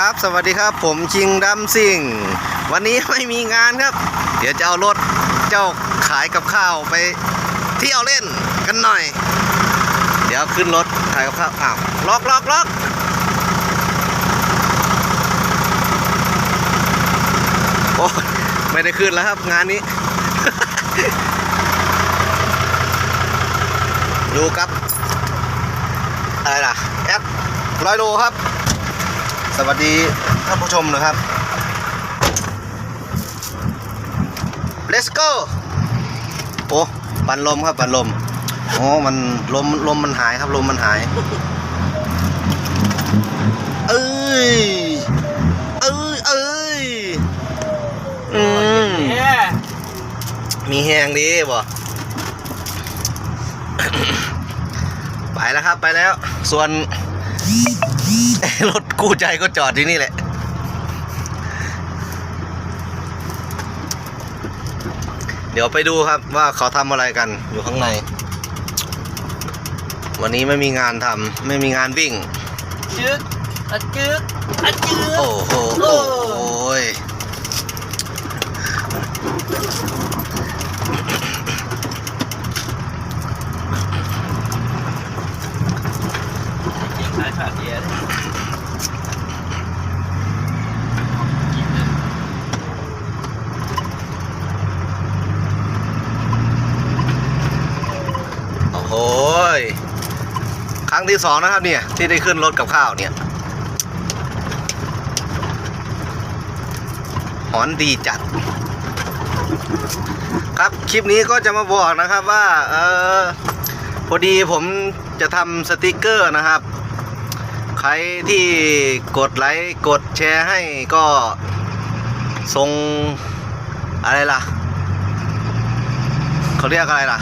ครับ สวัสดีครับผมชิงดัมซิงวันนี้ไม่มีงานครับ เดี๋ยวจะเอารถเจ้าขายกับข้าวไปเที่ยวเล่นกันหน่อย เดี๋ยวขึ้นรถขายกับข้าวอ้าวล็อกล็อกล็อกโอ้ไม่ได้ขึ้นแล้วครับงานนี้ ดูครับอะไรล่ะแอดร้อยโลครับ สวัสดีท่านผู้ชมนะครับ let's go โอ้ปันลมครับปันลมโอ้มันลมลมมันหายครับลมมันหาย เอ้ย เอ้ย เอ้ย อืมมีแหงดีบ่ไปแล้วครับไปแล้ว ส่วนรถ กู้ใจก็จอดที่นี่แหละ เดี๋ยวไปดูครับว่าเขาทำอะไรกันอยู่ข้างใน วันนี้ไม่มีงานทำไม่มีงานวิ่ง จึ๊กอะจึ๊กอะจึ๊กโอ้โหโอ้โหย จริงสายขาดเดียร์ โอ้ย ครั้งที่สองนะครับเนี่ย ที่ได้ขึ้นรถกับข้าวเนี่ย หอนดีจัด ครับคลิปนี้ก็จะมาบอกนะครับว่าเออพอดีผมจะทำสติกเกอร์นะครับ ใครที่กดไลค์กดแชร์ให้ก็ส่งอะไรล่ะ เขาเรียกอะไรล่ะ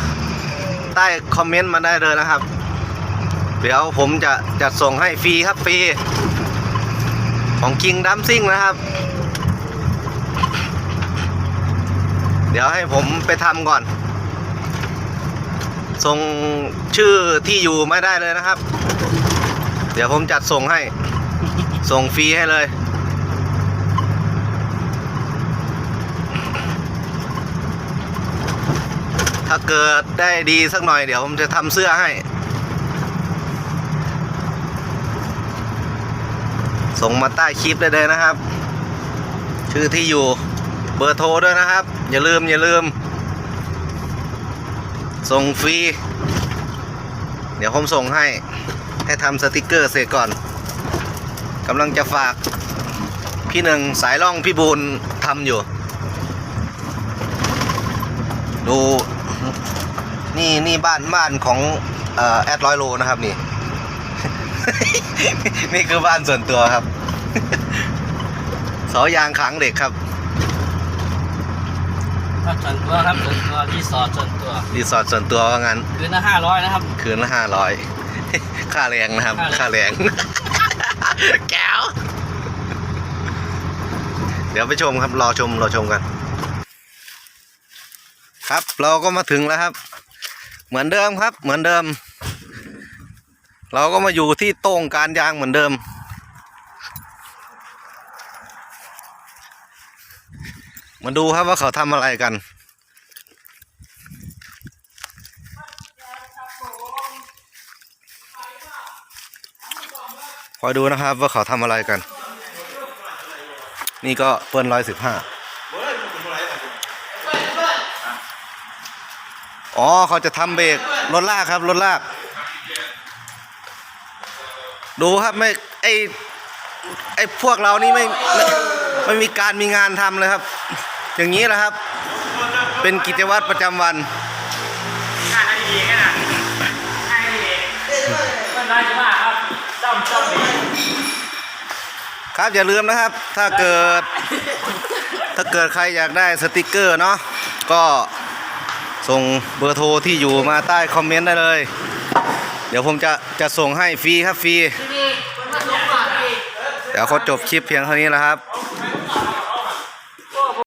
ใต้คอมเมนต์มาได้เลยนะครับ เดี๋ยวผมจะจัดส่งให้ฟรีครับฟรีของคิงดัมซิ่งนะครับ เดี๋ยวให้ผมไปทำก่อน ส่งชื่อที่อยู่ไม่ได้เลยนะครับ เดี๋ยวผมจัดส่งให้ ส่งฟรีให้เลย เกิดได้ดีสักหน่อยเดี๋ยวผมจะทำเสื้อให้ ส่งมาใต้คลิปได้เลยนะครับ ชื่อที่อยู่เบอร์โทรด้วยนะครับ อย่าลืมอย่าลืม ส่งฟรี เดี๋ยวผมส่งให้ ให้ทำสติกเกอร์เสร็จก่อนกำลังจะฝากพี่หนึ่งสายล่องพี่บูนทำอยู่ ดู นี่นี่บ้านบ้านของเอ่อแอดร้อยโลนะครับนี่ นี่คือบ้านส่วนตัวครับ เสายางขังเด็กครับครับส่วนตัวครับส่วนตัวรีสอร์ทส่วนตัวรีสอร์ทส่วนตัวว่างั้น คืนละห้าร้อยนะครับ คืนละห้าร้อยค่าแรงนะครับ ค่าค่าแรแรงงแก้ว เดี๋ยวไปชมครับ รอชม รอชมกัน ครับเราก็มาถึงแล้วครับ เหมือนเดิมครับ เหมือนเดิม เราก็มาอยู่ที่โต้งการยางเหมือนเดิม มาดูครับว่าเขาทำอะไรกันคอยดูนะครับว่าเขาทำอะไรกัน นี่ก็เปิ้ลร้อยสิบห้า อ๋อเขาจะทำเบรกรถลากครับรถลาก ดูครับไม่ไอไอพวกเรานี่ไม่ไม่ไม่มีการมีงานทำเลยครับ อย่างนี้แหละครับ เป็นกิจวัตรประจำวันมันได้จะมากครับจ้อมจ้อมครับอย่าลืมนะครับ ถ้าเกิด ถ้าเกิดใครอยากได้สติกเกอร์เนาะก็ ส่งเบอร์โทรที่อยู่มาใต้คอมเมนต์ได้เลย เดี๋ยวผมจะจะส่งให้ฟรีครับฟรี เดี๋ยวเขาจบคลิปเพียงเท่านี้แล้วครับ